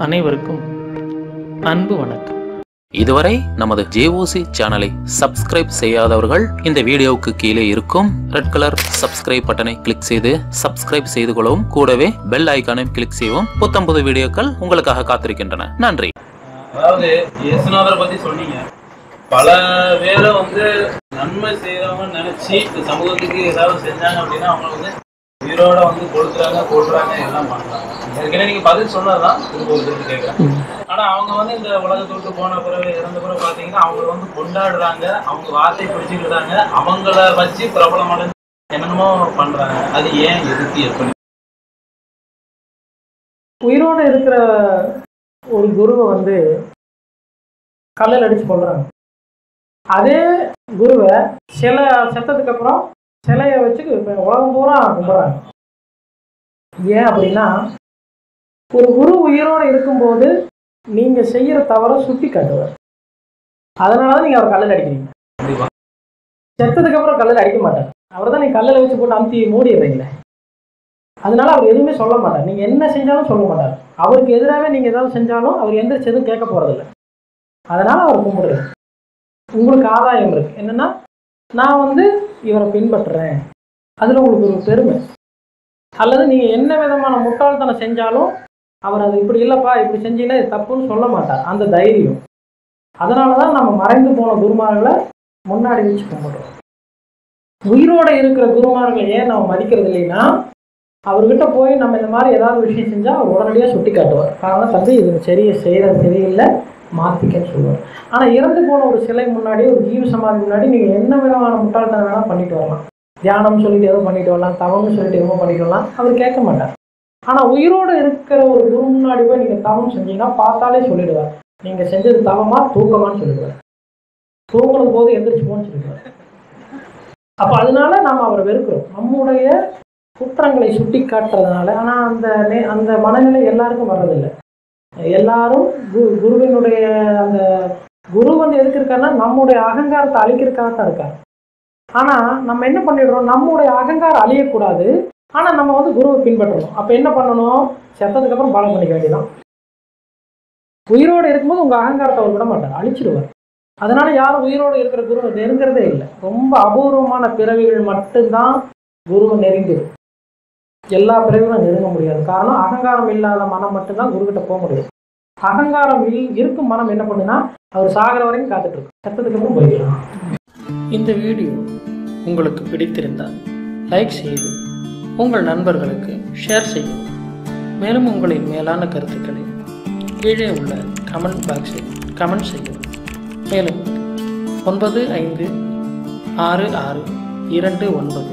அனைவருக்கும் அன்பு வணக்கம். இதுவரை நமது ஜேஓசி சேனலை சப்ஸ்கிரைப் செய்யாதவர்கள் இந்த வீடியோவுக்கு கீழே இருக்கும் ரெட் கலர் சப்ஸ்கிரைப் பட்டனை கிளிக் செய்து சப்ஸ்கிரைப் செய்து கொள்ளவும் கூடவே பெல் ஐக்கானையும் கிளிக் செய்யவும் புத்தம் புது வீடியோக்கள் உங்களுக்காக காத்திருக்கின்றன. நன்றி. அதாவது இயேசுநாதரை பத்தி சொன்னீங்க. பல பேரை வந்து நன்மை செய்யறவங்க நினைச்சு இந்த சமூகத்துக்கு ஏதாவது செஞ்சாங்க அப்படின்னா அவங்க வந்து உயிரோட வந்து கொடுக்குறாங்க கொள்றாங்க எல்லாம் பண்றாங்க. ஏற்கனவே நீங்க பதில் சொன்னதுதான் திரும்ப ஒரு திரும்ப கேட்கறேன் ஆனா அவங்க வந்து இந்த உலகத்தை விட்டு போன பிறகு இறந்த பிறகு பாத்தீங்கன்னா அவங்க வந்து கொண்டாடுறாங்க. அவங்க வார்த்தை பிடிச்சிக்கிறாங்க அவங்கள வச்சு பிரபலம் அடைஞ்சு என்னென்னமோ பண்றாங்க. அது ஏன் எதுக்கு எப்படி? உயிரோடு இருக்கிற ஒரு குருவை வந்து கல்லில் அடிச்சு கொள்றாங்க அதே குருவை சில செத்ததுக்கு அப்புறம் சிலையை வச்சு இப்ப உலகம் பூரா கும்பிட்றாங்க ஏன் அப்படின்னா ஒரு குரு உயிரோடு இருக்கும்போது நீங்க செய்யற தவறை சுட்டி காட்டுவார். அதனால தான் நீங்க அவர் கல்லில் அடிக்கிறீங்க. செத்ததுக்கு அப்புறம் கல்லில் அடிக்க மாட்டார். அவர் தான் நீங்க கல்லில் வச்சு போட்டு அமுத்தி மூடிடுறீங்களே அதனால அவர் எதுவுமே சொல்ல மாட்டார். நீங்க என்ன செஞ்சாலும் சொல்ல மாட்டார். அவருக்கு எதிராகவே நீங்க ஏதாவது செஞ்சாலும் அவர் எந்திரிச்சு எதுவும் கேட்க போறதில்ல. அதனால அவர் கும்பிடுறாரு. உங்களுக்கு ஆதாயம் இருக்கு. என்னன்னா நான் வந்து இவரை பின்பற்றுறேன். அதில் உங்களுக்கு ஒரு பெருமை. அல்லது நீங்கள் என்ன விதமான முட்டாள்தனம் செஞ்சாலும் அவர் அது இப்படி இல்லைப்பா இப்படி செஞ்சீங்கன்னா இது தப்புன்னு சொல்ல மாட்டார். அந்த தைரியம். அதனால தான் நம்ம மறைந்து போன குருமார்களை முன்னாடி வச்சு கும்பிடுறோம். உயிரோட இருக்கிற குருமார்களை ஏன் நம்ம மதிக்கிறது இல்லைன்னா அவர்கிட்ட போய் நம்ம இந்த மாதிரி ஏதாவது விஷயம் செஞ்சால் அவர் உடனடியாக சுட்டி காட்டுவார் காரணம் தம்பி இது சரியை செய்கிறது சரியில்லை. மாற்றிக்கன்னு சொல்லுவார். ஆனால் இறந்து போன ஒரு சிலை முன்னாடி ஒரு ஜீவ சமாதி முன்னாடி நீங்கள் என்ன விதமான முட்டாள்தனம் வேணால் பண்ணிட்டு வரலாம். தியானம் சொல்லிட்டு ஏதோ பண்ணிட்டு வரலாம் தவம்னு சொல்லிட்டு எதுவும் பண்ணிட்டு வரலாம் அவர் கேட்க மாட்டார். ஆனால் உயிரோடு இருக்கிற ஒரு குரு முன்னாடி போய் நீங்கள் தவம் செஞ்சீங்கன்னா பார்த்தாலே சொல்லிடுவார். நீங்கள் செஞ்சது தவமா தூக்கமான்னு சொல்லிடுவார். தூங்கணும் போது எந்திரிச்சு போன்னு சொல்லிடுவார். அப்போ அதனால நாம் அவரை வெறுக்கிறோம். நம்முடைய குற்றங்களை சுட்டி காட்டுறதுனால ஆனால் அந்த நே- அந்த மனநிலை எல்லாருக்கும் வர்றதில்லை. எல்லாரும் குரு குருவினுடைய அந்த குரு வந்து எதுக்கு இருக்காருன்னா நம்முடைய அகங்காரத்தை அழிக்கிறதுக்காக தான் இருக்காரு. ஆனால் நம்ம என்ன பண்ணிடுறோம்? நம்முடைய அகங்காரம் அழியக்கூடாது. ஆனால் நம்ம வந்து குருவை பின்பற்றணும். அப்போ என்ன பண்ணணும்? செத்ததுக்கு அப்புறம் பாலம் பண்ணிக்க வேண்டியதான் உயிரோடு இருக்கும்போது உங்கள் அகங்காரத்தை அவர் விட மாட்டார். அழிச்சிடுவார். அதனால யாரும் உயிரோடு இருக்கிற குருவை நெருங்கிறதே இல்லை. ரொம்ப அபூர்வமான பிறவிகள் மட்டும்தான் குருவை நெருங்கிடும் எல்லா பிறவிகளும் நெருங்க முடியாது. காரணம் அகங்காரம் இல்லாத மனம் மட்டும்தான் குருக்கிட்ட போக முடியும். அகங்காரம் இல் இருக்கும் மனம் என்ன பண்ணுன்னா அவர் சாகிற வரைக்கும் காத்துட்டு இருக்கும் செத்ததுக்கு அப்புறம் போயிடலாம். இந்த வீடியோ உங்களுக்கு பிடித்திருந்தால் லைக் செய்து உங்கள் நண்பர்களுக்கு ஷேர் செய்யும் மேலும் உங்களின் மேலான கருத்துக்களை கீழே உள்ள கமெண்ட் பாக்ஸில் கமெண்ட் செய்யும் மேலும் ஒன்பது ஐந்து ஆறு ஆறு இரண்டு ஒன்பது